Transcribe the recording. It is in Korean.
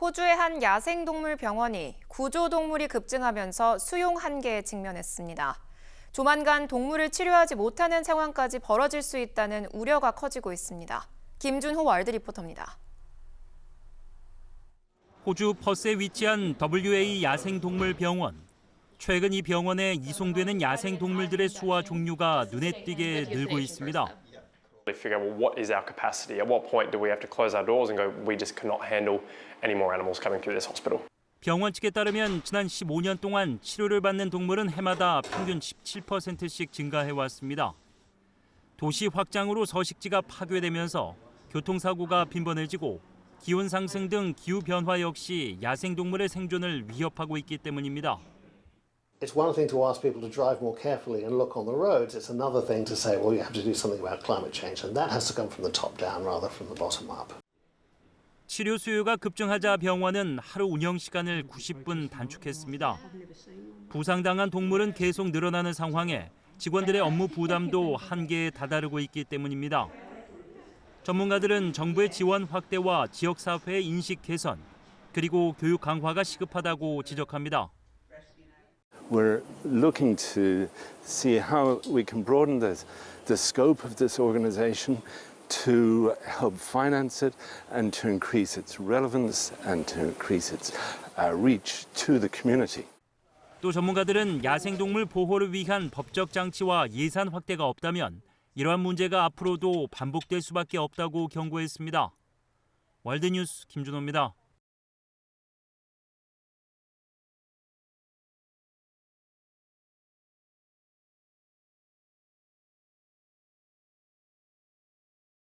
호주의 한 야생동물 병원이 구조동물이 급증하면서 수용 한계에 직면했습니다. 조만간 동물을 치료하지 못하는 상황까지 벌어질 수 있다는 우려가 커지고 있습니다. 김준호 월드 리포터입니다. 호주 퍼스에 위치한 WA 야생동물병원. 최근 이 병원에 이송되는 야생동물들의 수와 종류가 눈에 띄게 늘고 있습니다. We figure, well, what is our capacity? At what point do we have to close our doors and go, we just cannot handle any more animals coming through this hospital? 병원 측에 따르면 지난 15년 동안 치료를 받는 동물은 해마다 평균 17%씩 증가해 왔습니다. 도시 확장으로 서식지가 파괴되면서 교통사고가 빈번해지고 기온 상승 등 기후 변화 역시 야생동물의 생존을 위협하고 있기 때문입니다. It's one thing to ask people to drive more carefully and look on the roads. It's another thing to say, well, you have to do something about climate change. And that has to come from the top down rather from the bottom up. 치료 수요가 급증하자 병원은 하루 운영 시간을 90분 단축했습니다. 부상당한 동물은 계속 늘어나는 상황에 직원들의 업무 부담도 한계에 다다르고 있기 때문입니다. 전문가들은 정부의 지원 확대와 지역 사회의 인식 개선, 그리고 교육 강화가 시급하다고 지적합니다. We're looking to see how we can broaden the, the scope of this organization to help finance it and to increase its relevance and to increase its uh, reach to the community. 또 전문가들은 야생동물 보호를 위한 법적 장치와 예산 확대가 없다면 이러한 문제가 앞으로도 반복될 수밖에 없다고 경고했습니다. 월드뉴스 김준호입니다.